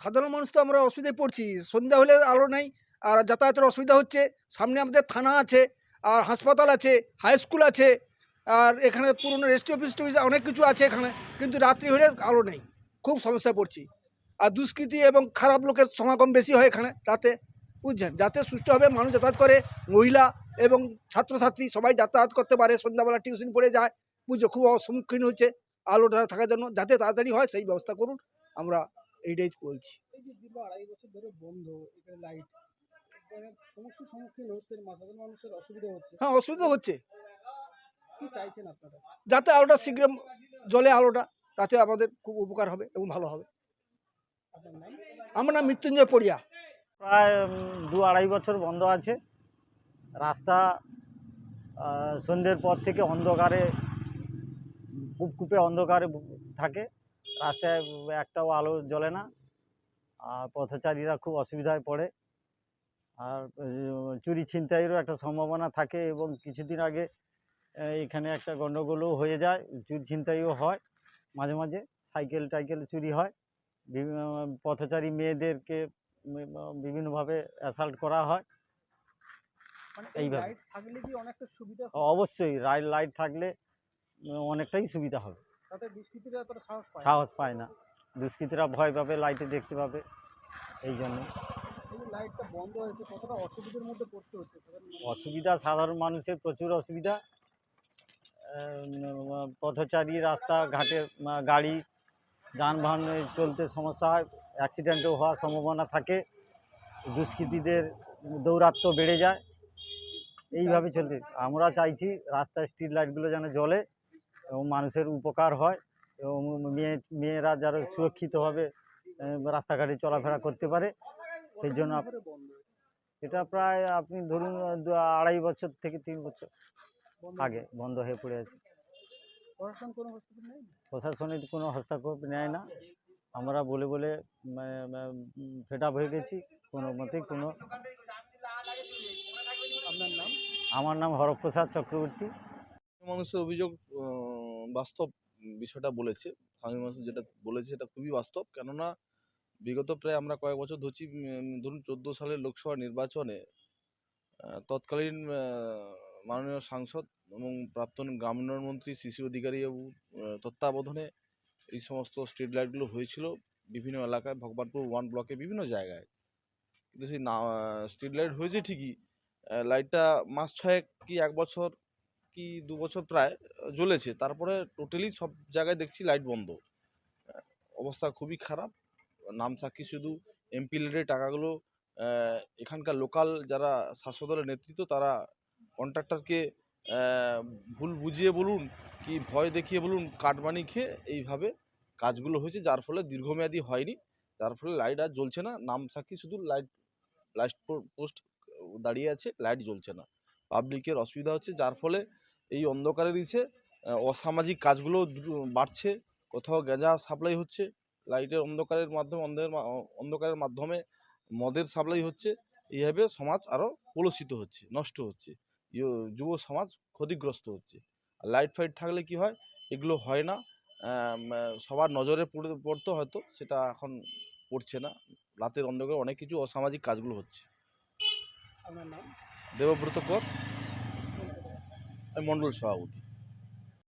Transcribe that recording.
সাধারণ মানুষ তো আমরা অসুবিধায় পড়ছি। সন্ধ্যা হলে আলো নাই, আর যাতায়াতের অসুবিধা হচ্ছে। সামনে আমাদের থানা আছে, আর হাসপাতাল আছে হাই স্কুল আছে, আর এখানে পুরনো রেজিস্ট্রি অফিস টফিস অনেক কিছু আছে এখানে, কিন্তু রাত্রি হলে আলো নেই। খুব সমস্যা পড়ছি। আর দুষ্কৃতি এবং খারাপ লোকের সমাগম বেশি হয় এখানে, রাতে। বুঝছেন? যাতে সুষ্ঠুভাবে মানুষ যাতায়াত করে, মহিলা এবং ছাত্রছাত্রী সবাই যাতায়াত করতে পারে, সন্ধ্যাবেলা টিউশন পড়ে যায়, বুঝছ? খুব সম্মুখীন হচ্ছে আলোটা থাকার জন্য। যাতে তাড়াতাড়ি হয়, সেই ব্যবস্থা করুন, আমরা এইটাই বলছি। এই যে দীর্ঘ আড়াই বছর ধরে বন্ধ এখানে লাইট সমস্যার সম্মুখীন হচ্ছেন সাধারণ মানুষের অসুবিধা হচ্ছে। হ্যাঁ অসুবিধা হচ্ছে। কি চাইছেন আপনারা? যাতে আলোটা শীঘ্র জলে আলোটা তাতে আমাদের খুব উপকার হবে এবং ভালো হবে। আমার নাম মৃত্যুঞ্জয় পড়িয়া। প্রায় দু আড়াই বছর বন্ধ আছে। রাস্তা সন্ধ্যের পর থেকে অন্ধকারে কূপকূপে অন্ধকারে থাকে। রাস্তায় একটাও আলো জ্বলে না। আর পথচারীরা খুব অসুবিধায় পড়ে। আর চুরি ছিনতাইয়েরও একটা সম্ভাবনা থাকে এবং কিছুদিন আগে এখানে একটা গণ্ডগোলও হয়ে যায়। চুরি ছিনতাইও হয় মাঝে মাঝে সাইকেল টাইকেল চুরি হয়। বিভিন্ন পথচারী মেয়েদেরকে বিভিন্নভাবে অ্যাসাল্ট করা হয়। মানে এইভাবে। লাইট থাকলে কি অনেকটা সুবিধা? অবশ্যই রাইড লাইট থাকলে অনেকটাই সুবিধা হবে। তাতে দুষ্কৃতীরা এতটা সাহস পায় না। সাহস পায় না। দুষ্কৃতীরা ভয় পাবে লাইটে দেখতে পাবে এই জন্য। লাইটটা বন্ধ হয়েছে কতটা অসুবিধার মধ্যে পড়তে হচ্ছে অসুবিধা সাধারণ মানুষের প্রচুর অসুবিধা। পথচারী রাস্তা ঘাটে গাড়ি যানবাহনে চলতে সমস্যা হয় অ্যাক্সিডেন্টও হওয়ার সম্ভাবনা থাকে দুষ্কৃতীদের দৌরাত্ম্য বেড়ে যায়। এইভাবে চলতে আমরা চাইছি রাস্তায় স্ট্রিট লাইটগুলো যেন জ্বলে। এবং মানুষের উপকার হয় এবং মেয়ে মেয়েরা যেন সুরক্ষিতভাবে রাস্তাঘাটে চলাফেরা করতে পারে সেই জন্য এটা প্রায় আপনি ধরুন আড়াই বছর থেকে তিন বছর আগে বন্ধ হয়ে পড়ে আছে। প্রশাসনের কোনো হস্তক্ষেপ নেয় না। আমরা বলে বলে ফেড আপ হয়ে গেছি কোনো মতেই কোনো আমার নাম হরপ্রসাদ চক্রবর্তী। মানুষের অভিযোগ বাস্তব বিষয়টা বলেছে। স্থানীয় মানুষ যেটা বলেছে সেটা খুবই বাস্তব। কেননা বিগত প্রায় আমরা কয়েক বছর ধরছি ধরুন চোদ্দ সালের লোকসভা নির্বাচনে তৎকালীন মাননীয় সাংসদ এবং প্রাক্তন গ্রাম উন্নয়ন মন্ত্রী শিশু অধিকারী বাবু তত্ত্বাবধানে এই সমস্ত স্ট্রিট লাইটগুলো হয়েছিল বিভিন্ন এলাকায়, ভগবানপুর ওয়ান ব্লকে বিভিন্ন জায়গায়। কিন্তু সেই না স্ট্রিট লাইট হয়েছে ঠিকই। লাইটটা মাস ছয়েক কি এক বছর কি দু বছর প্রায় জ্বলেছে। তারপরে টোটালি সব জায়গায় দেখছি লাইট বন্ধ। অবস্থা খুবই খারাপ। নাম সাক্ষী শুধু এমপি লেডের টাকাগুলো এখানকার লোকাল যারা শাসক দলের নেতৃত্ব, তারা কন্ট্রাক্টরকে ভুল বুঝিয়ে বলুন কি ভয় দেখিয়ে বলুন কাটমানি খেয়ে এইভাবে কাজগুলো হয়েছে, যার ফলে দীর্ঘমেয়াদী হয়নি। যার ফলে লাইট আর জ্বলছে না। নাম সাক্ষী শুধু লাইট লাইট পোস্ট দাঁড়িয়ে আছে লাইট জ্বলছে না। পাবলিকের অসুবিধা হচ্ছে, যার ফলে এই অন্ধকারের ইসে অসামাজিক কাজগুলো বাড়ছে কোথাও গাঁজা সাপ্লাই হচ্ছে লাইটের অন্ধকারের মাধ্যমে অন্ধের অন্ধকারের মাধ্যমে মদের সাপ্লাই হচ্ছে এইভাবে সমাজ আরও কলুষিত হচ্ছে নষ্ট হচ্ছে যুব সমাজ ক্ষতিগ্রস্ত হচ্ছে। আর লাইট ফাইট থাকলে কি হয়? এগুলো হয় না সবার নজরে পড়ে পড়তো হয়তো সেটা এখন পড়ছে না রাতের অন্ধকারে অনেক কিছু অসামাজিক কাজগুলো হচ্ছে। দেবব্রত কর? আমি মণ্ডল সভাপতি।